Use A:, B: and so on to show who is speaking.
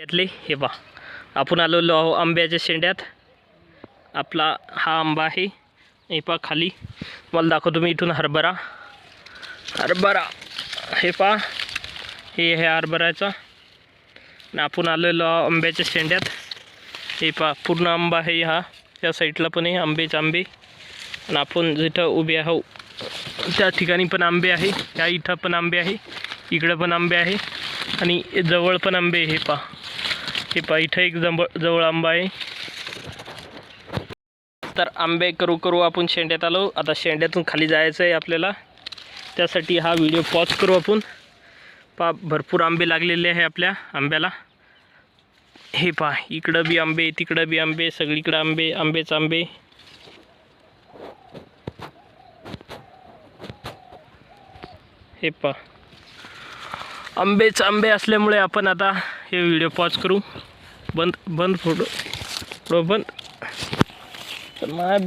A: त्यातले हे पहा. आपण आलेलो आहो आंब्याच्या शेंड्यात. आपला हा आंबा आहे. हे पा खाली. मला दाखवतो मी इथून हरभरा. हरभरा. हे पा हे आहे हरभऱ्याचा. आणि आपण आलेलो आहो आंब्याच्या शेंड्यात. हे पा पूर्ण आंबा आहे हा. या साईडला पण आहे आंबेच आंबे. आणि आपण जिथं उभे आहो त्या ठिकाणी पण आंबे आहे. या इथं पण आंबे आहे. इकडं पण आंबे आहे. आणि जवळ पण आंबे आहे हे पा हे पा इथं एक जंब जवळ आंबा आहे. तर आंबे करू करू आपण शेंड्यात आलो. आता शेंड्यातून खाली जायचं आहे आपल्याला. त्यासाठी हा व्हिडिओ पॉज करू आपण. पा भरपूर आंबे लागलेले आहे आपल्या आंब्याला. हे पा इकडं बी आंबे तिकडं बी आंबे सगळीकडं आंबे आंबेच आंबे. हे पा. आंबेच आंबे असल्यामुळे आपण आता हे व्हिडिओ पॉज करू. बंद बंद फोटो फोटो बंद. तर मा